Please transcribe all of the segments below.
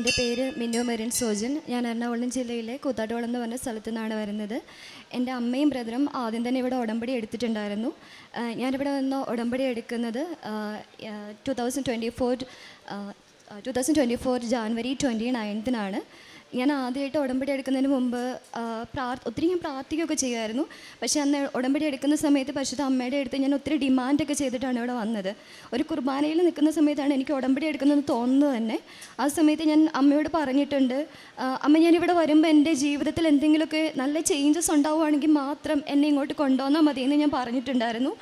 എന്റെ പേര് മിന്നു മെറിൻ സോജൻ. ഞാൻ എറണാകുളം ജില്ലയിലെ കൂത്താട്ടോളം എന്ന് പറഞ്ഞ സ്ഥലത്തു നിന്നാണ് വരുന്നത്. എന്റെ അമ്മയും ബ്രദറും ആദ്യം തന്നെ ഇവിടെ ഉടമ്പടി എടുത്തിട്ടുണ്ടായിരുന്നു. ഞാനിവിടെ വന്ന് ഉടമ്പടി എടുക്കുന്നത് two thousand twenty four two thousand twenty four January twenty നയൻത്തിനാണ് ഞാൻ ആദ്യമായിട്ട് ഉടമ്പടി എടുക്കുന്നതിന് മുമ്പ് പ്രാർത്ഥ ഒത്തിരി ഞാൻ പ്രാർത്ഥിക്കുകയൊക്കെ ചെയ്യുമായിരുന്നു. പക്ഷേ അന്ന് ഉടമ്പടി എടുക്കുന്ന സമയത്ത് പരിശുദ്ധ അമ്മയുടെ അടുത്ത് ഞാൻ ഒത്തിരി ഡിമാൻഡൊക്കെ ചെയ്തിട്ടാണ് ഇവിടെ വന്നത്. ഒരു കുർബാനയിൽ നിൽക്കുന്ന സമയത്താണ് എനിക്ക് ഉടമ്പടി എടുക്കുന്നതെന്ന് തോന്നുന്നത് തന്നെ. ആ സമയത്ത് ഞാൻ അമ്മയോട് പറഞ്ഞിട്ടുണ്ട് അമ്മ ഞാനിവിടെ വരുമ്പോൾ എന്റെ ജീവിതത്തിൽ എന്തെങ്കിലുമൊക്കെ നല്ല ചേഞ്ചസ് ഉണ്ടാവുകയാണെങ്കിൽ മാത്രം എന്നെ ഇങ്ങോട്ട് കൊണ്ടുവന്നാൽ മതിയെന്ന് ഞാൻ പറഞ്ഞിട്ടുണ്ടായിരുന്നു.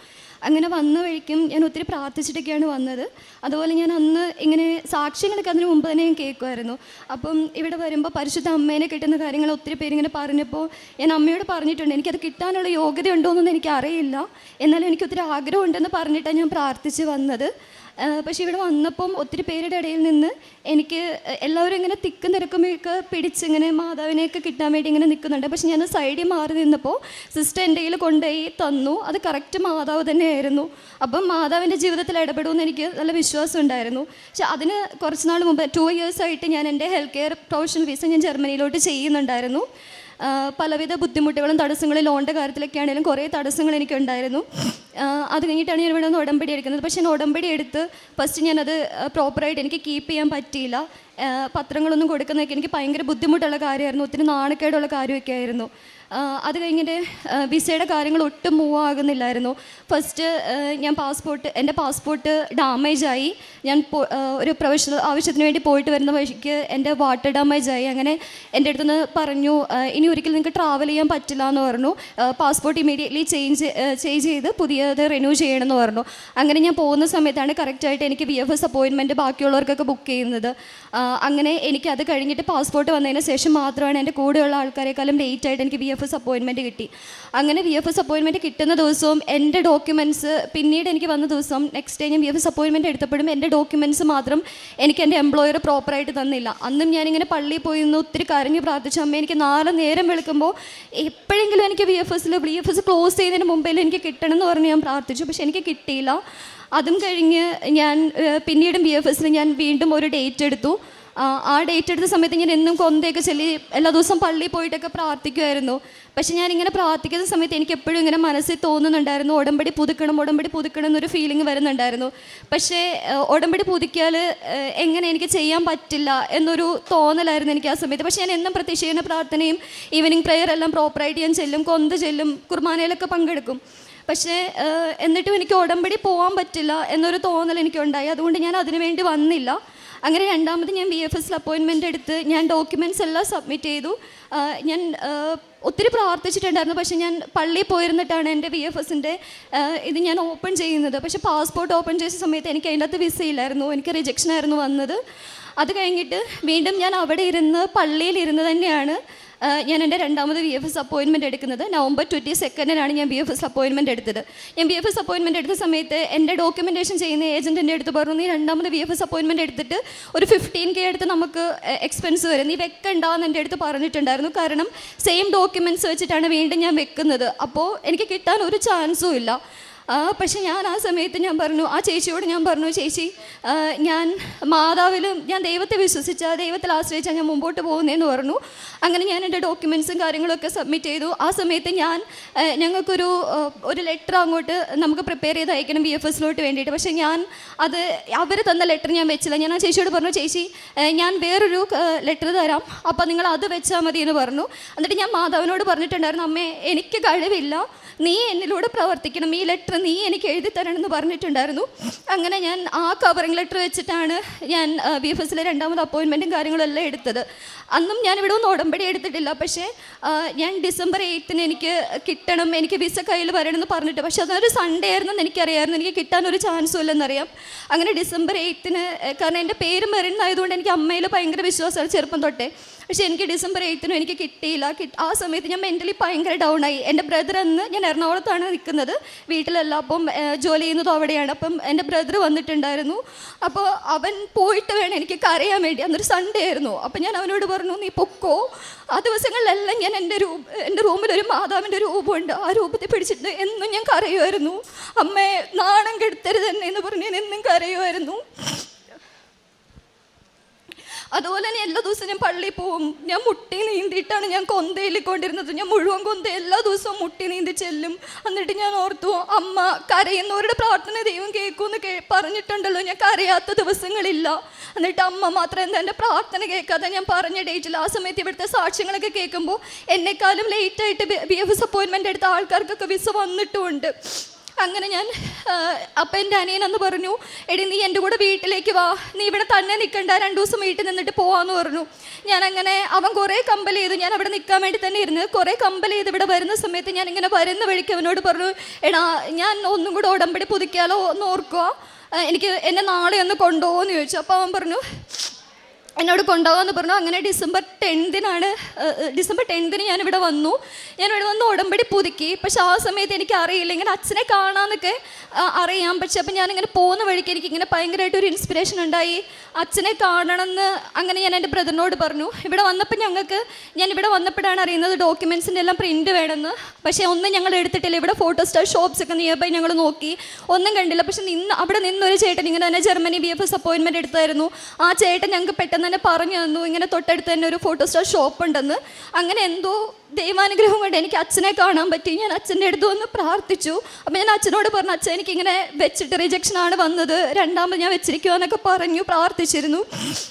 അങ്ങനെ വന്ന വഴിക്കും ഞാൻ ഒത്തിരി പ്രാർത്ഥിച്ചിട്ടൊക്കെയാണ് വന്നത്. അതുപോലെ ഞാൻ അന്ന് ഇങ്ങനെ സാക്ഷ്യങ്ങളൊക്കെ അതിന് മുമ്പ് തന്നെ ഞാൻ കേൾക്കുമായിരുന്നു. അപ്പം ഇവിടെ വരുമ്പോൾ പരിശുദ്ധ അമ്മേനെ കിട്ടുന്ന കാര്യങ്ങൾ ഒത്തിരി പേര് ഇങ്ങനെ പറഞ്ഞപ്പോൾ ഞാൻ അമ്മയോട് പറഞ്ഞിട്ടുണ്ട് എനിക്കത് കിട്ടാനുള്ള യോഗ്യത ഉണ്ടോയെന്നൊന്നും എനിക്ക് അറിയില്ല എന്നാലും എനിക്ക് ഒത്തിരി ആഗ്രഹമുണ്ടെന്ന് പറഞ്ഞിട്ടാണ് ഞാൻ പ്രാർത്ഥിച്ച് വന്നത്. പക്ഷേ ഇവിടെ വന്നപ്പം ഒത്തിരി പേരുടെ ഇടയിൽ നിന്ന് എനിക്ക് എല്ലാവരും ഇങ്ങനെ തിക്കും തിരക്കുമൊക്കെ പിടിച്ച് ഇങ്ങനെ മാതാവിനെയൊക്കെ കിട്ടാൻ വേണ്ടി ഇങ്ങനെ നിൽക്കുന്നുണ്ട്. പക്ഷെ ഞാൻ സൈഡിൽ മാറി നിന്നപ്പോൾ സിസ്റ്റർ എന്റെ കയ്യിൽ കൊണ്ടുപോയി തന്നു. അത് കറക്റ്റ് മാതാവ് തന്നെയായിരുന്നു. അപ്പം മാതാവിന്റെ ജീവിതത്തിൽ ഇടപെടുമെന്ന് എനിക്ക് നല്ല വിശ്വാസം ഉണ്ടായിരുന്നു. പക്ഷെ അതിന് കുറച്ച് നാൾ മുമ്പ് ടു ഇയേഴ്സായിട്ട് ഞാൻ എന്റെ ഹെൽത്ത് കെയർ പ്രൊഫഷണൽ വിസ ഞാൻ ജർമ്മനിയിലോട്ട് ചെയ്യുന്നുണ്ടായിരുന്നു. പലവിധ ബുദ്ധിമുട്ടുകളും തടസ്സങ്ങളും ലോണിന്റെ കാര്യത്തിലൊക്കെ ആണെങ്കിലും കുറേ തടസ്സങ്ങൾ എനിക്കുണ്ടായിരുന്നു. അത് കഴിഞ്ഞിട്ടാണ് ഞാൻ ഇവിടെ നിന്ന് ഉടമ്പടി എടുക്കുന്നത്. പക്ഷേ ഞാൻ ഉടമ്പടി എടുത്ത് ഫസ്റ്റ് ഞാനത് പ്രോപ്പറായിട്ട് എനിക്ക് കീപ്പ് ചെയ്യാൻ പറ്റിയില്ല. പത്രങ്ങളൊന്നും കൊടുക്കുന്നതൊക്കെ എനിക്ക് ഭയങ്കര ബുദ്ധിമുട്ടുള്ള കാര്യമായിരുന്നു ഒത്തിരി നാണക്കേടുള്ള കാര്യമൊക്കെ ആയിരുന്നു. അത് കഴിഞ്ഞിട്ട് വിസയുടെ കാര്യങ്ങൾ ഒട്ടും മൂവ് ആകുന്നില്ലായിരുന്നു. ഫസ്റ്റ് ഞാൻ പാസ്പോർട്ട് എന്റെ പാസ്പോർട്ട് ഡാമേജ് ആയി. ഞാൻ ഒരു പ്രൊഫഷണൽ ആവശ്യത്തിന് വേണ്ടി പോയിട്ട് വരുന്ന വഴിക്ക് എന്റെ വാട്ടർ ഡാമേജ് ആയി. അങ്ങനെ എന്റെ അടുത്തുനിന്ന് പറഞ്ഞു ഇനി ഒരിക്കലും നിങ്ങൾക്ക് ട്രാവൽ ചെയ്യാൻ പറ്റില്ല എന്ന് പറഞ്ഞു. പാസ്പോർട്ട് ഇമീഡിയറ്റ്ലി ചേഞ്ച് ചേഞ്ച് ചെയ്ത് പുതിയത് റിന്യൂ ചെയ്യണമെന്ന് പറഞ്ഞു. അങ്ങനെ ഞാൻ പോകുന്ന സമയത്താണ് കറക്റ്റായിട്ട് എനിക്ക് വി എഫ് എസ് അപ്പോയിൻമെന്റ് ബാക്കിയുള്ളവർക്കൊക്കെ ബുക്ക് ചെയ്യുന്നത്. അങ്ങനെ എനിക്ക് അത് കഴിഞ്ഞിട്ട് പാസ്പോർട്ട് വന്നതിന് ശേഷം മാത്രമാണ് എന്റെ കൂടെയുള്ള ആൾക്കാരെക്കാളും ലേറ്റ് ആയിട്ട് എനിക്ക് വി എഫ് എസ് അപ്പോയിൻമെന്റ് കിട്ടി. അങ്ങനെ വി എഫ് എസ് അപ്പോയിൻമെന്റ് കിട്ടുന്ന ദിവസവും എന്റെ ഡോക്യുമെന്റ്സ് പിന്നീട് എനിക്ക് വന്ന ദിവസം നെക്സ്റ്റ് ഡേ ഞാൻ വി എഫ് എസ് അപ്പോയിൻമെന്റ് എടുത്തപ്പോഴും എന്റെ ഡോക്യുമെന്റ്സ് മാത്രം എനിക്ക് എന്റെ എംപ്ലോയർ പ്രോപ്പറായിട്ട് തന്നില്ല. അന്നും ഞാനിങ്ങനെ പള്ളിയിൽ പോയി നിന്ന് ഒത്തിരി കരഞ്ഞ് പ്രാർത്ഥിച്ചു. അമ്മ എനിക്ക് നാളെ നേരം വിളിക്കുമ്പോൾ എപ്പോഴെങ്കിലും എനിക്ക് വി എഫ് എസിൽ വി എഫ് എസ് ക്ലോസ് ചെയ്യുന്നതിന് മുമ്പേ എനിക്ക് കിട്ടണം എന്ന് പറഞ്ഞ് ഞാൻ പ്രാർത്ഥിച്ചു. പക്ഷെ എനിക്ക് കിട്ടിയില്ല. അതും കഴിഞ്ഞ് ഞാൻ പിന്നീടും ബി എഫ് എസിന് ഞാൻ വീണ്ടും ഒരു ഡേറ്റ് എടുത്തു. ആ, ഡേറ്റ് എടുത്ത സമയത്ത് ഞാൻ എന്നും കൊന്തയൊക്കെ ചൊല്ലി എല്ലാ ദിവസവും പള്ളിയിൽ പോയിട്ടൊക്കെ പ്രാർത്ഥിക്കുമായിരുന്നു പക്ഷെ ഞാൻ ഇങ്ങനെ പ്രാർത്ഥിക്കുന്ന സമയത്ത് എനിക്ക് എപ്പോഴും ഇങ്ങനെ മനസ്സിൽ തോന്നുന്നുണ്ടായിരുന്നു. ഉടമ്പടി പുതുക്കണം ഉടമ്പടി പുതുക്കണം എന്നൊരു ഫീലിംഗ് വരുന്നുണ്ടായിരുന്നു. പക്ഷേ ഉടമ്പടി പുതുക്കിയാൽ എങ്ങനെ എനിക്ക് ചെയ്യാൻ പറ്റില്ല എന്നൊരു തോന്നലായിരുന്നു എനിക്ക് ആ സമയത്ത്. പക്ഷേ ഞാൻ എന്നും പ്രത്യക്ഷീകരണ പ്രാർത്ഥനയും ഈവനിങ് പ്രെയർ എല്ലാം പ്രോപ്പറായിട്ട് ഞാൻ ചെല്ലും കൊന്ത് ചെല്ലും കുർബാനയിലൊക്കെ പങ്കെടുക്കും. പക്ഷേ എന്നിട്ടും എനിക്ക് ഉടമ്പടി പോകാൻ പറ്റില്ല എന്നൊരു തോന്നൽ എനിക്കുണ്ടായി. അതുകൊണ്ട് ഞാൻ അതിനു വേണ്ടി വന്നില്ല. അങ്ങനെ രണ്ടാമത് ഞാൻ ബി എഫ് എസിൽ അപ്പോയിൻമെന്റ് എടുത്ത് ഞാൻ ഡോക്യുമെന്റ്സ് എല്ലാം സബ്മിറ്റ് ചെയ്തു. ഞാൻ ഒത്തിരി പ്രാർത്ഥിച്ചിട്ടുണ്ടായിരുന്നു. പക്ഷേ ഞാൻ പള്ളിയിൽ പോയിരുന്നിട്ടാണ് എന്റെ ബി എഫ് എസിന്റെ ഇത് ഞാൻ ഓപ്പൺ ചെയ്യുന്നത്. പക്ഷേ പാസ്പോർട്ട് ഓപ്പൺ ചെയ്ത സമയത്ത് എനിക്ക് അതിന്റെ അകത്ത് വിസ ഇല്ലായിരുന്നു. എനിക്ക് റിജക്ഷൻ ആയിരുന്നു വന്നത്. അത് കഴിഞ്ഞിട്ട് വീണ്ടും ഞാൻ അവിടെ ഇരുന്ന് പള്ളിയിൽ ഇരുന്ന് തന്നെയാണ് ഞാൻ എന്റെ രണ്ടാമത് ബി എഫ് എസ് അപ്പോയിൻമെന്റ് എടുക്കുന്നത് നവംബർ ട്വന്റി സെക്കൻഡിനാണ് ഞാൻ ബി എഫ് എസ് അപ്പോയിൻമെന്റ് എടുത്തത്. ഞാൻ ബി എഫ് എസ് അപ്പോയിൻമെന്റ് എടുത്ത സമയത്ത് എന്റെ ഡോക്യുമെന്റേഷൻ ചെയ്യുന്ന ഏജന്റ് എന്റെ അടുത്ത് പറഞ്ഞു നീ രണ്ടാമത് ബി എഫ് എസ് അപ്പോയിൻമെന്റ് എടുത്തിട്ട് ഒരു ഫിഫ്റ്റീൻ കെ എടുത്ത് നമുക്ക് എക്സ്പെൻസ് വരും നീ വെക്കണ്ടെന്ന് എന്റെ അടുത്ത് പറഞ്ഞിട്ടുണ്ടായിരുന്നു. കാരണം സെയിം ഡോക്യുമെന്റ്സ് വെച്ചിട്ടാണ് വീണ്ടും ഞാൻ വെക്കുന്നത്. അപ്പോൾ എനിക്ക് കിട്ടാൻ ഒരു ചാൻസും ഇല്ല. പക്ഷെ ഞാൻ ആ സമയത്ത് ഞാൻ പറഞ്ഞു ആ ചേച്ചിയോട് ഞാൻ പറഞ്ഞു ചേച്ചി ഞാൻ മാതാവിലും ഞാൻ ദൈവത്തെ വിശ്വസിച്ച ദൈവത്തിൽ ആശ്രയിച്ചാൽ ഞാൻ മുമ്പോട്ട് പോകുന്നതെന്ന് പറഞ്ഞു. അങ്ങനെ ഞാൻ എന്റെ ഡോക്യുമെൻസും കാര്യങ്ങളൊക്കെ സബ്മിറ്റ് ചെയ്തു. ആ സമയത്ത് ഞാൻ ഞങ്ങൾക്കൊരു ഒരു ലെറ്റർ അങ്ങോട്ട് നമുക്ക് പ്രിപ്പയർ ചെയ്ത് അയക്കണം ബി എഫ് എസിലോട്ട് വേണ്ടിയിട്ട്. പക്ഷേ ഞാൻ അത് അവർ തന്ന ലെറ്റർ ഞാൻ വെച്ചില്ല. ഞാൻ ആ ചേച്ചിയോട് പറഞ്ഞു ചേച്ചി ഞാൻ വേറൊരു ലെറ്റർ തരാം. അപ്പോൾ നിങ്ങൾ അത് വെച്ചാൽ മതി എന്ന് പറഞ്ഞു. എന്നിട്ട് ഞാൻ മാതാവിനോട് പറഞ്ഞിട്ടുണ്ടായിരുന്നു അമ്മേ എനിക്ക് കഴിവില്ല. നീ എന്നിലൂടെ പ്രവർത്തിക്കണം. ഈ ലെറ്റർ നീ എനിക്ക് എഴുതി തരണമെന്ന് പറഞ്ഞിട്ടുണ്ടായിരുന്നു. അങ്ങനെ ഞാൻ ആ കവറിംഗ് ലെറ്റർ വെച്ചിട്ടാണ് ഞാൻ ബി എഫ് എസിലെ രണ്ടാമത് അപ്പോയിൻമെന്റും കാര്യങ്ങളും എല്ലാം എടുത്തത്. അന്നും ഞാൻ ഇവിടെ ഒന്നും ഉടമ്പടി എടുത്തിട്ടില്ല. പക്ഷേ ഞാൻ ഡിസംബർ എയ്ത്തിന് എനിക്ക് കിട്ടണം എനിക്ക് വിസ കയ്യിൽ എന്ന് പറഞ്ഞിട്ട്. പക്ഷേ അതൊരു സൺഡേ ആയിരുന്നെന്ന് എനിക്കറിയാമായിരുന്നു എനിക്ക് കിട്ടാൻ ഒരു ചാൻസും ഇല്ലെന്നറിയാം. അങ്ങനെ ഡിസംബർ എയ്ത്തിന് കാരണം എന്റെ പേര് മെറിനായതുകൊണ്ട് എനിക്ക് അമ്മയിൽ ഭയങ്കര വിശ്വാസമാണ് ചെറുപ്പം തൊട്ടേ. പക്ഷേ എനിക്ക് ഡിസംബർ എയ്ത്തിനും എനിക്ക് കിട്ടിയില്ല. കിട്ട ആ സമയത്ത് ഞാൻ മെന്റലി ഭയങ്കര ഡൗൺ ആയി. എന്റെ ബ്രദർ അന്ന് ഞാൻ എറണാകുളത്താണ് നിൽക്കുന്നത്. വീട്ടിലല്ല അപ്പം ജോലി ചെയ്യുന്നതും അവിടെയാണ്. അപ്പം എന്റെ ബ്രദർ വന്നിട്ടുണ്ടായിരുന്നു. അപ്പോൾ അവൻ പോയിട്ട് വേണം എനിക്ക് കരയാൻ വേണ്ടി. അന്നൊരു സൺഡേ ആയിരുന്നു. അപ്പം ഞാൻ അവനോട് പറഞ്ഞു നീ പൊക്കോ. ആ ദിവസങ്ങളിലെല്ലാം ഞാൻ എന്റെ രൂപ എന്റെ റൂമിലൊരു മാതാവിന്റെ രൂപമുണ്ട്. ആ രൂപത്തിൽ പിടിച്ചിട്ട് എന്നും ഞാൻ കരയുമായിരുന്നു. അമ്മേ നാണം കെടുത്തരുത് തന്നെ എന്ന് പറഞ്ഞ് ഞാൻ എന്നും കരയുമായിരുന്നു. അതുപോലെ തന്നെ എല്ലാ ദിവസവും ഞാൻ പള്ളിയിൽ പോവും. ഞാൻ മുട്ടി നീന്തിയിട്ടാണ് ഞാൻ കൊന്തയിൽ കൊണ്ടിരുന്നത്. ഞാൻ മുഴുവൻ കൊന്ത എല്ലാ ദിവസവും മുട്ടി നീന്തി ചെല്ലും. എന്നിട്ട് ഞാൻ ഓർത്തു അമ്മ കരയുന്നവരുടെ പ്രാർത്ഥന ദൈവം കേൾക്കുമെന്ന് കേ പറഞ്ഞിട്ടുണ്ടല്ലോ. ഞാൻ കരയാത്ത ദിവസങ്ങളില്ല. എന്നിട്ട് അമ്മ മാത്രം എന്താ എന്റെ പ്രാർത്ഥന കേൾക്കാതെ ഞാൻ പറഞ്ഞ ഡേറ്റിൽ ആ സമയത്ത് ഇവിടുത്തെ സാക്ഷ്യങ്ങളൊക്കെ കേൾക്കുമ്പോൾ എന്നെക്കാളും ലേറ്റായിട്ട് ബി എഫ് എസ് അപ്പോയിൻമെന്റ് എടുത്ത ആൾക്കാർക്കൊക്കെ വിസ വന്നിട്ടുമുണ്ട്. അങ്ങനെ ഞാൻ അപ്പം എന്റെ അനിയനെന്ന് പറഞ്ഞു എടി നീ എന്റെ കൂടെ വീട്ടിലേക്ക് വാ. നീ ഇവിടെ തന്നെ നിൽക്കണ്ട രണ്ടു ദിവസം വീട്ടിൽ നിന്നിട്ട് പോവാന്ന് പറഞ്ഞു. ഞാൻ അങ്ങനെ അവൻ കുറേ കമ്പൽ ചെയ്തു. ഞാൻ അവിടെ നിൽക്കാൻ വേണ്ടി തന്നെ ഇരുന്ന് കുറേ കമ്പൽ ചെയ്ത് ഇവിടെ വരുന്ന സമയത്ത് ഞാൻ ഇങ്ങനെ വരുന്ന വഴിക്ക് അവനോട് പറഞ്ഞു എടാ ഞാൻ ഒന്നും കൂടെ ഉടമ്പടി പുതുക്കിയാലോ? ഒന്ന് ഓർക്കുക എനിക്ക് എന്നെ നാളെ ഒന്ന് കൊണ്ടുപോകുമെന്ന് ചോദിച്ചു. അപ്പോൾ അവൻ പറഞ്ഞു എന്നോട് കൊണ്ടുപോകാമെന്ന് പറഞ്ഞു. അങ്ങനെ ഡിസംബർ ടെൻത്തിനാണ് ഡിസംബർ ടെൻത്തിന് ഇവിടെ വന്നു. ഞാൻ ഇവിടെ വന്ന് ഉടമ്പടി പുതുക്കി. പക്ഷെ ആ സമയത്ത് എനിക്ക് അറിയില്ല. ഇങ്ങനെ അച്ഛനെ കാണാമെന്നൊക്കെ അറിയാം. പക്ഷെ അപ്പം ഞാനിങ്ങനെ പോകുന്ന വഴിക്ക് എനിക്ക് ഇങ്ങനെ ഭയങ്കരമായിട്ട് ഒരു ഇൻസ്പിറേഷൻ ഉണ്ടായി. അച്ഛനെ കാണണമെന്ന് അങ്ങനെ ഞാൻ എന്റെ ബ്രദറിനോട് പറഞ്ഞു. ഇവിടെ വന്നപ്പോൾ ഞങ്ങൾക്ക് ഞാൻ ഇവിടെ വന്നപ്പോഴാണ് അറിയുന്നത് ഡോക്യുമെൻസിന്റെ എല്ലാം പ്രിന്റ് വേണമെന്ന്. പക്ഷേ ഒന്നും ഞങ്ങൾ എടുത്തിട്ടില്ല. ഇവിടെ ഫോട്ടോ സ്റ്റാർ ഷോപ്സ് ഒക്കെ നിയർ ബൈ ഞങ്ങൾ നോക്കി. ഒന്നും കണ്ടില്ല. പക്ഷെ നിന്ന് അവിടെ നിന്നൊരു ചേട്ടൻ ഇങ്ങനെ തന്നെ ജർമ്മനി ബി എഫ് എസ് അപ്പോയിൻമെന്റ് എടുത്തായിരുന്നു. ആ ചേട്ടൻ ഞങ്ങൾക്ക് പെട്ടെന്ന് തന്നെ പറഞ്ഞു തന്നു. ഇങ്ങനെ തൊട്ടടുത്ത് തന്നെ ഒരു ഫോട്ടോ സ്റ്റാർ ഷോപ്പ് ഉണ്ടെന്ന്. അങ്ങനെ എന്തോ ദൈവാനുഗ്രഹം കൊണ്ട് എനിക്ക് അച്ഛനെ കാണാൻ പറ്റി. ഞാൻ അച്ഛന്റെ അടുത്ത് വന്ന് പ്രാർത്ഥിച്ചു. അപ്പം ഞാൻ അച്ഛനോട് പറഞ്ഞു അച്ഛൻ എനിക്കിങ്ങനെ വെച്ചിട്ട് റിജക്ഷൻ ആണ് വന്നത്. രണ്ടാമത് ഞാൻ വെച്ചിരിക്കുക എന്നൊക്കെ പറഞ്ഞു പ്രാർത്ഥിച്ചിരുന്നു.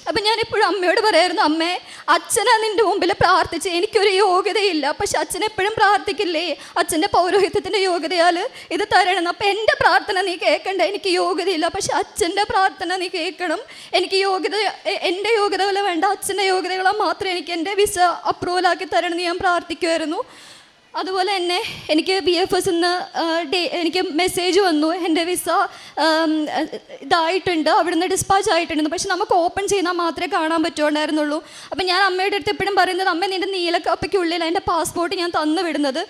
അപ്പം ഞാൻ എപ്പോഴും അമ്മയോട് പറയായിരുന്നു അമ്മേ അച്ഛനെ നിന്റെ മുമ്പിൽ പ്രാർത്ഥിച്ച്. എനിക്കൊരു യോഗ്യതയില്ല. പക്ഷെ അച്ഛൻ എപ്പോഴും പ്രാർത്ഥിക്കില്ലേ? അച്ഛന്റെ പൗരോഹിത്യത്തിന്റെ യോഗ്യതയാൽ ഇത് തരണം. അപ്പം എന്റെ പ്രാർത്ഥന നീ കേൾക്കണ്ട. എനിക്ക് യോഗ്യതയില്ല. പക്ഷെ അച്ഛന്റെ പ്രാർത്ഥന നീ കേൾക്കണം. എനിക്ക് യോഗ്യത എന്റെ യോഗ്യതകൾ വേണ്ട അച്ഛന്റെ യോഗ്യതകളെ മാത്രമേ എനിക്ക് എന്റെ വിസ അപ്രൂവൽ ആക്കി തരണമെന്ന് ഞാൻ പ്രാർത്ഥിക്കുമായിരുന്നു അതുപോലെ തന്നെ എനിക്ക് ബി എഫ് എസ് നിന്ന് എനിക്ക് മെസ്സേജ് വന്നു. എന്റെ വിസ ഇതായിട്ടുണ്ട്. അവിടുന്ന് ഡിസ്പാച്ച് ആയിട്ടുണ്ട്. പക്ഷെ നമുക്ക് ഓപ്പൺ ചെയ്താൽ മാത്രമേ കാണാൻ പറ്റുണ്ടായിരുന്നുള്ളൂ അപ്പം ഞാൻ അമ്മയുടെ അടുത്ത് എപ്പോഴും പറയുന്നത് അമ്മ നിന്റെ നീലക്കപ്പയ്ക്കുള്ളിൽ എന്റെ പാസ്പോർട്ട് ഞാൻ തന്നു വിടുന്നത്.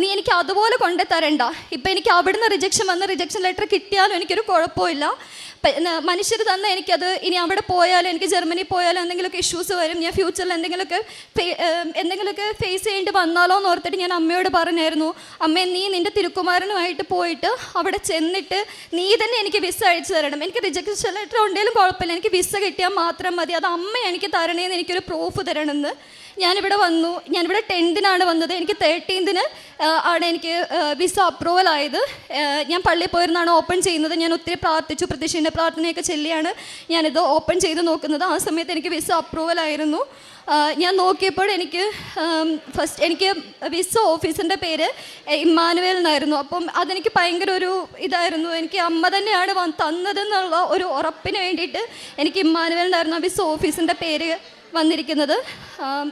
നീ എനിക്ക് അതുപോലെ കൊണ്ടു തരണ്ട ഇപ്പം എനിക്ക് അവിടുന്ന് റിജക്ഷൻ വന്ന് റിജക്ഷൻ ലെറ്റർ കിട്ടിയാലും എനിക്കൊരു കുഴപ്പമില്ല. മനുഷ്യർ തന്നെ എനിക്കത് ഇനി അവിടെ പോയാലും എനിക്ക് ജർമ്മനി പോയാലും എന്തെങ്കിലുമൊക്കെ ഇഷ്യൂസ് വരും ഞാൻ ഫ്യൂച്ചറിൽ എന്തെങ്കിലുമൊക്കെ എന്തെങ്കിലുമൊക്കെ ഫേസ് ചെയ്യേണ്ടി വന്നാലോ എന്ന് ഓർത്തിട്ട് ഞാൻ അമ്മയോട് പറഞ്ഞായിരുന്നു അമ്മ നീ നിന്റെ തിരുക്കുമാരനുമായിട്ട് പോയിട്ട് അവിടെ ചെന്നിട്ട് നീ തന്നെ എനിക്ക് വിസ അയച്ചു തരണം. എനിക്ക് റിജക്ഷൻ ലെറ്റർ ഉണ്ടെങ്കിലും കുഴപ്പമില്ല. എനിക്ക് വിസ കിട്ടിയാൽ മാത്രം മതി. അത് അമ്മ എനിക്ക് തരണേന്ന് എനിക്കൊരു പ്രൂഫ് തരണമെന്ന്. ഞാനിവിടെ വന്നു. ഞാനിവിടെ ടെൻത്തിനാണ് വന്നത്. എനിക്ക് തേർട്ടീൻത്തിന് ആണ് എനിക്ക് വിസ അപ്രൂവൽ ആയത്. ഞാൻ പള്ളിയിൽ പോയിരുന്നാണ് ഓപ്പൺ ചെയ്യുന്നത്. ഞാൻ ഒത്തിരി പ്രാർത്ഥിച്ചു. പ്രതിഷേധ പ്രാർത്ഥനയൊക്കെ ചൊല്ലിയാണ് ഞാനിത് ഓപ്പൺ ചെയ്ത് നോക്കുന്നത്. ആ സമയത്ത് എനിക്ക് വിസ അപ്രൂവൽ ആയിരുന്നു. ഞാൻ നോക്കിയപ്പോൾ എനിക്ക് ഫസ്റ്റ് എനിക്ക് വിസ ഓഫീസിന്റെ പേര് ഇമ്മാനുവേൽ എന്നായിരുന്നു. അപ്പം അതെനിക്ക് ഭയങ്കര ഒരു ഇതായിരുന്നു. എനിക്ക് അമ്മ തന്നെയാണ് തന്നതെന്നുള്ള ഒരു ഉറപ്പിന് വേണ്ടിയിട്ട് എനിക്ക് ഇമ്മാനുവേൽ എന്നായിരുന്നു വിസ ഓഫീസിന്റെ പേര്. വന്നിരിക്കുന്നത്.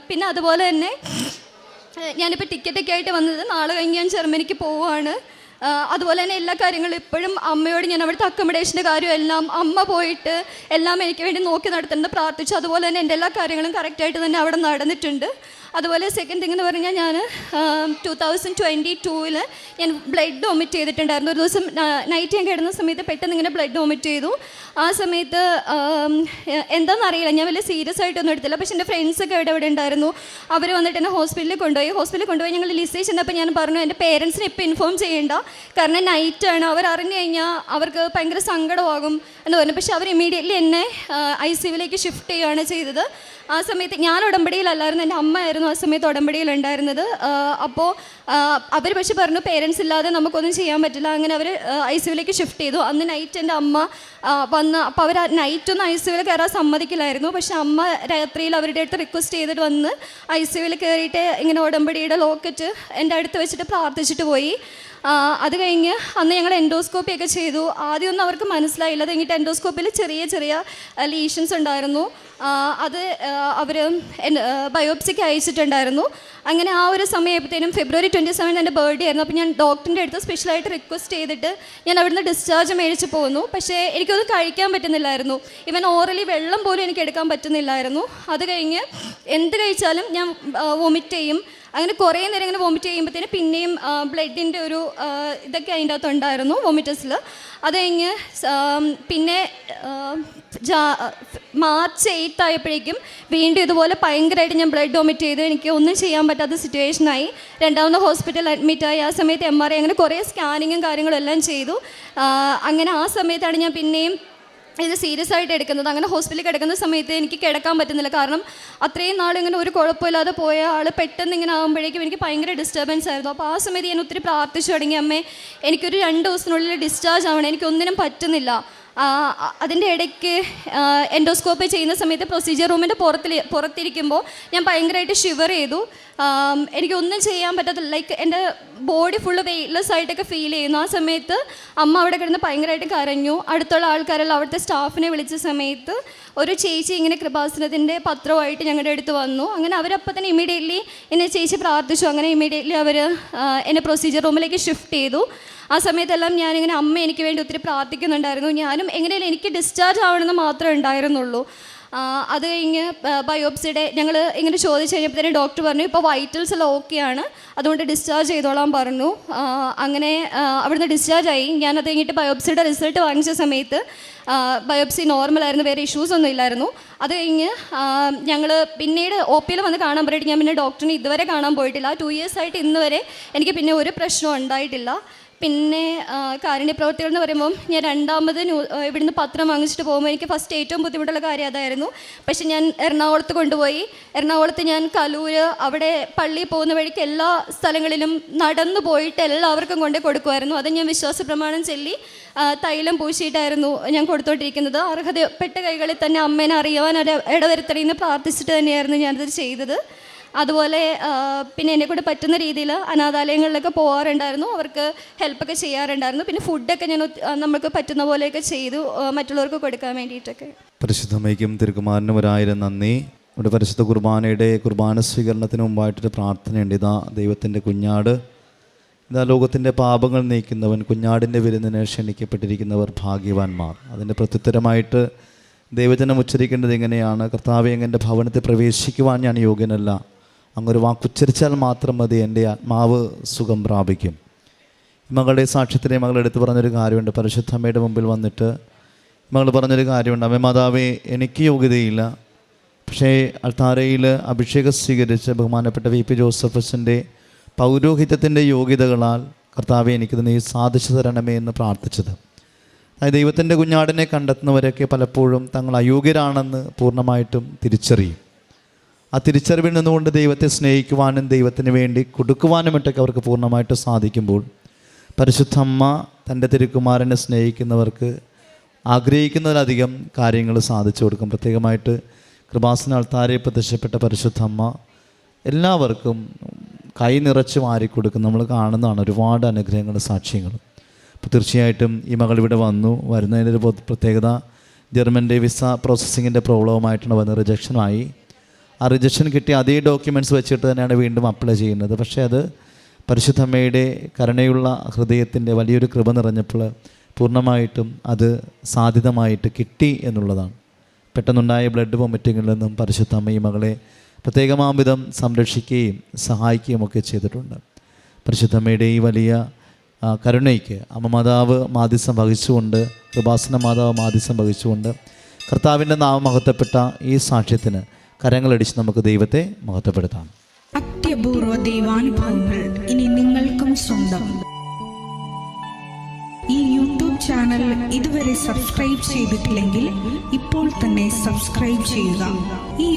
പിന്നെ അതുപോലെ തന്നെ ഞാനിപ്പോൾ ടിക്കറ്റൊക്കെ ആയിട്ട് വന്നത് നാളെ കഴിഞ്ഞ് ഞാൻ ജർമ്മനിക്ക് പോവുകയാണ് അതുപോലെ തന്നെ എല്ലാ കാര്യങ്ങളും ഇപ്പോഴും അമ്മയോട് ഞാൻ അവിടുത്തെ അക്കോമഡേഷന്റെ കാര്യം എല്ലാം അമ്മ പോയിട്ട് എല്ലാം എനിക്ക് വേണ്ടി നോക്കി നടത്തുന്നുണ്ട് പ്രാർത്ഥിച്ചു. അതുപോലെ തന്നെ എന്റെ എല്ലാ കാര്യങ്ങളും കറക്റ്റായിട്ട് തന്നെ അവിടെ നടന്നിട്ടുണ്ട്. അതുപോലെ സെക്കൻഡ് തിങ് എന്ന് പറഞ്ഞാൽ ഞാൻ ടു തൗസൻഡ് ട്വന്റി ടൂവിൽ ഞാൻ ബ്ലഡ് വോമിറ്റ് ചെയ്തിട്ടുണ്ടായിരുന്നു. ഒരു ദിവസം നൈറ്റ് ഞാൻ കിടന്ന സമയത്ത് പെട്ടെന്ന് ഇങ്ങനെ ബ്ലഡ് വോമിറ്റ് ചെയ്തു. ആ സമയത്ത് എന്താണെന്ന് അറിയില്ല. ഞാൻ വലിയ സീരിയസ് ആയിട്ടൊന്നും എടുത്തില്ല. പക്ഷേ എന്റെ ഫ്രണ്ട്സൊക്കെ ഇവിടെ ഇവിടെ ഉണ്ടായിരുന്നു. അവർ വന്നിട്ട് എന്നെ ഹോസ്പിറ്റലിൽ കൊണ്ടുപോയി. ഹോസ്പിറ്റലിൽ കൊണ്ടുപോയി ഞങ്ങൾ ലിസ്റ്റ് ചെന്നപ്പോൾ ഞാൻ പറഞ്ഞു എന്റെ പേരൻസിനെ ഇപ്പോൾ ഇൻഫോം ചെയ്യേണ്ട. കാരണം നൈറ്റാണ് അവർ അറിഞ്ഞു കഴിഞ്ഞാൽ അവർക്ക് ഭയങ്കര സങ്കടമാകും. എന്ന് പറഞ്ഞു. പക്ഷേ അവർ ഇമ്മീഡിയറ്റ്ലി എന്നെ ഐ സി യുവിലേക്ക് ഷിഫ്റ്റ് ചെയ്യുകയാണ് ചെയ്തത്. ആ സമയത്ത് ഞാൻ ഉടമ്പടിയിലല്ലായിരുന്നു. എന്റെ അമ്മ ആയിരുന്നു ആ സമയത്ത് ഉടമ്പടിയിൽ ഉണ്ടായിരുന്നത്. അപ്പോൾ അവർ പക്ഷെ പറഞ്ഞു പേരൻസ് ഇല്ലാതെ നമുക്കൊന്നും ചെയ്യാൻ പറ്റില്ല. അങ്ങനെ അവർ ഐ സി യുവിലേക്ക് ഷിഫ്റ്റ് ചെയ്തു. അന്ന് നൈറ്റ് എന്റെ അമ്മ വന്ന് അപ്പോൾ അവർ നൈറ്റൊന്നും ഐ സി യുവിൽ കയറാൻ സമ്മതിക്കില്ലായിരുന്നു. പക്ഷെ അമ്മ രാത്രിയിൽ അവരുടെ അടുത്ത് റിക്വസ്റ്റ് ചെയ്തിട്ട് വന്ന് ഐ സി യുവിൽ കയറിയിട്ട് ഇങ്ങനെ ഉടമ്പടിയുടെ ലോക്കറ്റ് എന്റെ അടുത്ത് വെച്ചിട്ട് പ്രാർത്ഥിച്ചിട്ട് പോയി. അത് കഴിഞ്ഞ് അന്ന് ഞങ്ങൾ എൻഡോസ്കോപ്പി ഒക്കെ ചെയ്തു. ആദ്യമൊന്നും അവർക്ക് മനസ്സിലായില്ല. അത് കഴിഞ്ഞിട്ട് എൻഡോസ്കോപ്പിൽ ചെറിയ ചെറിയ ലീഷൻസ് ഉണ്ടായിരുന്നു. അത് അവർ ബയോപ്സിക്ക് അയച്ചിട്ടുണ്ടായിരുന്നു. അങ്ങനെ ആ ഒരു സമയത്തേനും ഫെബ്രുവരി ട്വന്റി സെവൻ എന്റെ ബർത്ത്ഡേ ആയിരുന്നു. അപ്പോൾ ഞാൻ ഡോക്ടറിന്റെ അടുത്ത് സ്പെഷ്യലായിട്ട് റിക്വസ്റ്റ് ചെയ്തിട്ട് ഞാൻ അവിടുന്ന് ഡിസ്ചാർജ് മേടിച്ച് പോകുന്നു പക്ഷേ എനിക്കൊന്നും കഴിക്കാൻ പറ്റുന്നില്ലായിരുന്നു. ഇവൻ ഓറലി വെള്ളം പോലും എനിക്ക് എടുക്കാൻ പറ്റുന്നില്ലായിരുന്നു. അത് കഴിഞ്ഞ് എന്ത് കഴിച്ചാലും ഞാൻ വൊമിറ്റ് ചെയ്യും. അങ്ങനെ കുറേ നേരം ഇങ്ങനെ വോമിറ്റ് ചെയ്യുമ്പോഴത്തേന് പിന്നെയും ബ്ലഡിന്റെ ഒരു ഇതൊക്കെ അതിന്റെ അകത്ത് ഉണ്ടായിരുന്നു വോമിറ്റസിൽ അത് കഴിഞ്ഞ് പിന്നെ മാർച്ച് എയ്ത്ത് ആയപ്പോഴേക്കും വീണ്ടും ഇതുപോലെ ഭയങ്കരമായിട്ട് ഞാൻ ബ്ലഡ് വോമിറ്റ് ചെയ്ത് എനിക്ക് ഒന്നും ചെയ്യാൻ പറ്റാത്ത സിറ്റുവേഷനായി രണ്ടാമത് ഹോസ്പിറ്റലിൽ അഡ്മിറ്റായി ആ സമയത്ത് എം ആർ ഐ അങ്ങനെ കുറേ സ്കാനിങ്ങും കാര്യങ്ങളും എല്ലാം ചെയ്തു. അങ്ങനെ ആ സമയത്താണ് ഞാൻ പിന്നെയും ഇത് സീരിയസ് ആയിട്ട് എടുക്കുന്നത്. അങ്ങനെ ഹോസ്പിറ്റലിൽ കിടക്കുന്ന സമയത്ത് എനിക്ക് കിടക്കാൻ പറ്റുന്നില്ല. കാരണം അത്രയും നാൾ ഇങ്ങനെ ഒരു കുഴപ്പമില്ലാതെ പോയ ആൾ പെട്ടെന്ന് ഇങ്ങനെ ആകുമ്പോഴേക്കും എനിക്ക് ഭയങ്കര ഡിസ്റ്റർബൻസ് ആയിരുന്നു. അപ്പോൾ ആ സമയത്ത് ഞാൻ ഒത്തിരി പ്രാർത്ഥിച്ചു തുടങ്ങി. അമ്മേ എനിക്കൊരു രണ്ട് ദിവസത്തിനുള്ളിൽ ഡിസ്ചാർജ് ആവണം. എനിക്കൊന്നിനും പറ്റുന്നില്ല. അതിന്റെ ഇടയ്ക്ക് എൻഡോസ്കോപ്പി ചെയ്യുന്ന സമയത്ത് പ്രൊസീജിയർ റൂമിന്റെ പുറത്തിൽ പുറത്തിരിക്കുമ്പോൾ ഞാൻ ഭയങ്കരമായിട്ട് ഷിവർ ചെയ്തു. എനിക്ക് എനിക്കൊന്നും ചെയ്യാൻ പറ്റത്തില്ല. ലൈക്ക് എന്റെ ബോഡി ഫുള്ള് വെയ്റ്റ്ലെസ് ആയിട്ടൊക്കെ ഫീൽ ചെയ്യുന്നു. ആ സമയത്ത് അമ്മ അവിടെ കിടന്ന് ഭയങ്കരമായിട്ട് കരഞ്ഞു. അടുത്തുള്ള ആൾക്കാരെല്ലാം അവിടുത്തെ സ്റ്റാഫിനെ വിളിച്ച സമയത്ത് ഒരു ചേച്ചി ഇങ്ങനെ കൃപാസനത്തിന്റെ പത്രമായിട്ട് ഞങ്ങളുടെ അടുത്ത് വന്നു. അങ്ങനെ അവരപ്പോൾ തന്നെ ഇമീഡിയറ്റ്ലി എന്നെ ചേച്ചി പ്രാർത്ഥിച്ചു. അങ്ങനെ ഇമീഡിയറ്റ്ലി അവർ എന്നെ പ്രൊസീജിയർ റൂമിലേക്ക് ഷിഫ്റ്റ് ചെയ്തു. ആ സമയത്തെല്ലാം ഞാനിങ്ങനെ അമ്മ എനിക്ക് വേണ്ടി ഒത്തിരി പ്രാർത്ഥിക്കുന്നുണ്ടായിരുന്നു. ഞാനും എങ്ങനെയാലും എനിക്ക് ഡിസ്ചാർജ് ആവണമെന്ന് മാത്രമേ ഉണ്ടായിരുന്നുള്ളൂ. അത് കഴിഞ്ഞ് ബയോപ്സിയുടെ ഞങ്ങൾ ഇങ്ങനെ ചോദിച്ചു കഴിഞ്ഞപ്പോൾ ഡോക്ടർ പറഞ്ഞു ഇപ്പോൾ വൈറ്റൽസ് എല്ലാം ഓക്കെയാണ് അതുകൊണ്ട് ഡിസ്ചാർജ് ചെയ്തോളാൻ പറഞ്ഞു. അങ്ങനെ അവിടുന്ന് ഡിസ്ചാർജ് ആയി. ഞാനത് കഴിഞ്ഞിട്ട് ബയോപ്സിയുടെ റിസൾട്ട് വാങ്ങിച്ച സമയത്ത് ബയോപ്സി നോർമൽ ആയിരുന്നു വേറെ ഇഷ്യൂസ് ഒന്നും ഇല്ലായിരുന്നു. അത് കഴിഞ്ഞ് ഞങ്ങൾ പിന്നീട് ഒ പിയിൽ വന്ന് കാണാൻ പറഞ്ഞിട്ട് ഞാൻ പിന്നെ ഡോക്ടറിനെ ഇതുവരെ കാണാൻ പോയിട്ടില്ല. ടു ഇയേഴ്സ് ആയിട്ട് ഇന്ന് വരെ എനിക്ക് പിന്നെ ഒരു പ്രശ്നവും ഉണ്ടായിട്ടില്ല. പിന്നെ കാരുണ്യ പ്രവർത്തികൾ എന്ന് പറയുമ്പോൾ ഞാൻ രണ്ടാമത് ന്യൂ ഇവിടുന്ന് പത്രം വാങ്ങിച്ചിട്ട് പോകുമ്പോൾ എനിക്ക് ഫസ്റ്റ് ഏറ്റവും ബുദ്ധിമുട്ടുള്ള കാര്യം അതായിരുന്നു. പക്ഷെ ഞാൻ എറണാകുളത്ത് കൊണ്ടുപോയി. എറണാകുളത്ത് ഞാൻ കലൂര് അവിടെ പള്ളിയിൽ പോകുന്ന വഴിക്ക് എല്ലാ സ്ഥലങ്ങളിലും നടന്നു പോയിട്ട് എല്ലാവർക്കും കൊണ്ട് കൊടുക്കുമായിരുന്നു. അത് ഞാൻ വിശ്വാസ പ്രമാണം ചൊല്ലി തൈലം പൂശിയിട്ടായിരുന്നു ഞാൻ കൊടുത്തോണ്ടിരിക്കുന്നത്. അർഹതപ്പെട്ട കൈകളിൽ തന്നെ അമ്മേനെ അറിയുവാൻ ഇട ഇടവരുത്തണമെന്ന് പ്രാർത്ഥിച്ചിട്ട് തന്നെയായിരുന്നു ഞാനത് ചെയ്തത്. അതുപോലെ പിന്നെ എന്നെ കൂടെ പറ്റുന്ന രീതിയിൽ അനാഥാലയങ്ങളിലൊക്കെ പോകാറുണ്ടായിരുന്നു അവർക്ക് ഹെൽപ്പൊക്കെ ചെയ്യാറുണ്ടായിരുന്നു. പിന്നെ ഫുഡൊക്കെ ഞാൻ നമുക്ക് പറ്റുന്ന പോലെയൊക്കെ ചെയ്തു മറ്റുള്ളവർക്ക് കൊടുക്കാൻ വേണ്ടിയിട്ടൊക്കെ. പരിശുദ്ധമയ്ക്കും തിരുക്കുമാരനും ഒരായിരം നന്ദി. ഇവിടെ പരിശുദ്ധ കുർബാനയുടെ കുർബാന സ്വീകരണത്തിന് മുമ്പായിട്ടൊരു പ്രാർത്ഥനയുണ്ട്. ഇതാ ദൈവത്തിന്റെ കുഞ്ഞാട്. ഇതാ ലോകത്തിന്റെ പാപങ്ങൾ നീക്കുന്നവൻ കുഞ്ഞാടിന്റെ വിരുന്നിന് ക്ഷണിക്കപ്പെട്ടിരിക്കുന്നവർ ഭാഗ്യവാന്മാർ. അതിന്റെ പ്രത്യുത്തരമായിട്ട് ദൈവജനം ഉച്ചരിക്കേണ്ടത് എങ്ങനെയാണ് കർത്താവ് എങ്ങനെ ഭവനത്തിൽ പ്രവേശിക്കുവാൻ ഞാൻ യോഗ്യനല്ല. അങ്ങൊരു വാക്കുച്ചരിച്ചാൽ മാത്രം മതി എന്റെ ആത്മാവ് സുഖം പ്രാപിക്കും. മകളുടെ സാക്ഷ്യത്തിനെ മകൾ എടുത്തു പറഞ്ഞൊരു കാര്യമുണ്ട്. പരിശുദ്ധമ്മയുടെ മുമ്പിൽ വന്നിട്ട് മകൾ പറഞ്ഞൊരു കാര്യമുണ്ട്. അമ്മ മാതാവേ എനിക്ക് യോഗ്യതയില്ല. പക്ഷേ അൾത്താരയിൽ അഭിഷേകം സ്വീകരിച്ച ബഹുമാനപ്പെട്ട വി. പി. ജോസഫസിന്റെ പൗരോഹിത്യത്തിന്റെ യോഗ്യതകളാൽ കർത്താവെ എനിക്കിത് നീ സാധിച്ചു തരണമേ എന്ന് പ്രാർത്ഥിച്ചത്. അതായത് ദൈവത്തിന്റെ കുഞ്ഞാടിനെ കണ്ടെത്തുന്നവരൊക്കെ പലപ്പോഴും തങ്ങൾ അയോഗ്യരാണെന്ന് പൂർണമായിട്ടും തിരിച്ചറിയും. ആ തിരിച്ചറിവിൽ നിന്നുകൊണ്ട് ദൈവത്തെ സ്നേഹിക്കുവാനും ദൈവത്തിന് വേണ്ടി കൊടുക്കുവാനും കൊടുക്കുവാനുമൊട്ടൊക്കെ അവർക്ക് പൂർണമായിട്ട് സാധിക്കുമ്പോൾ പരിശുദ്ധമ്മ തന്റെ തിരുക്കുമാരനെ സ്നേഹിക്കുന്നവർക്ക് ആഗ്രഹിക്കുന്നതിലധികം കാര്യങ്ങൾ സാധിച്ചു കൊടുക്കും. പ്രത്യേകമായിട്ട് കൃപാസന അൾത്താരെ പ്രത്യക്ഷപ്പെട്ട പരിശുദ്ധമ്മ എല്ലാവർക്കും കൈ നിറച്ച് വാരിക്കൊടുക്കും നമ്മൾ കാണുന്നതാണ് ഒരുപാട് അനുഗ്രഹങ്ങൾ സാക്ഷ്യങ്ങൾ അപ്പോൾ തീർച്ചയായിട്ടും ഈ മകൾ ഇവിടെ വന്നു. വരുന്നതിന്റെ ഒരു പ്രത്യേക- പ്രത്യേകത ജർമ്മന്റെ വിസ പ്രോസസ്സിങ്ങിന്റെ പ്രോബ്ലവുമായിട്ടാണ് വന്നത്. റിജക്ഷനായി ആ റിജക്ഷൻ കിട്ടിയ അതേ ഡോക്യുമെന്റ്സ് വെച്ചിട്ട് തന്നെയാണ് വീണ്ടും അപ്ലൈ ചെയ്യുന്നത്. പക്ഷേ അത് പരിശുദ്ധമ്മയുടെ കരുണയുള്ള ഹൃദയത്തിന്റെ വലിയൊരു കൃപ നിറഞ്ഞപ്പോൾ പൂർണമായിട്ടും അത് സാധ്യതമായിട്ട് കിട്ടി എന്നുള്ളതാണ്. പെട്ടെന്നുണ്ടായ ബ്ലഡ് വൊമിറ്റിങ്ങിൽ നിന്നും പരിശുദ്ധമ്മ ഈ മകളെ പ്രത്യേകമാം വിധം സംരക്ഷിക്കുകയും സഹായിക്കുകയും ഒക്കെ ചെയ്തിട്ടുണ്ട്. പരിശുദ്ധമ്മയുടെ ഈ വലിയ കരുണയ്ക്ക് അമ്മ മാതാവ് മാധ്യസം വഹിച്ചുകൊണ്ട് കൃപാസന മാതാവ് മാധ്യസം വഹിച്ചുകൊണ്ട് കർത്താവിന്റെ നാമം മഹത്വപ്പെട്ട ഈ സാക്ഷ്യത്തിന് കരങ്ങളടിച്ച് നമുക്ക് ദൈവത്തെ മഹത്വപ്പെടുത്താം. അത്യപൂർവ ദൈവാനുഭവങ്ങൾ ഇനി നിങ്ങൾക്കും സ്വന്തം. ഈ യൂട്യൂബ് ചാനൽ ഇതുവരെ സബ്സ്ക്രൈബ് ചെയ്തിട്ടില്ലെങ്കിൽ ഇപ്പോൾ തന്നെ സബ്സ്ക്രൈബ് ചെയ്യുക. ഈ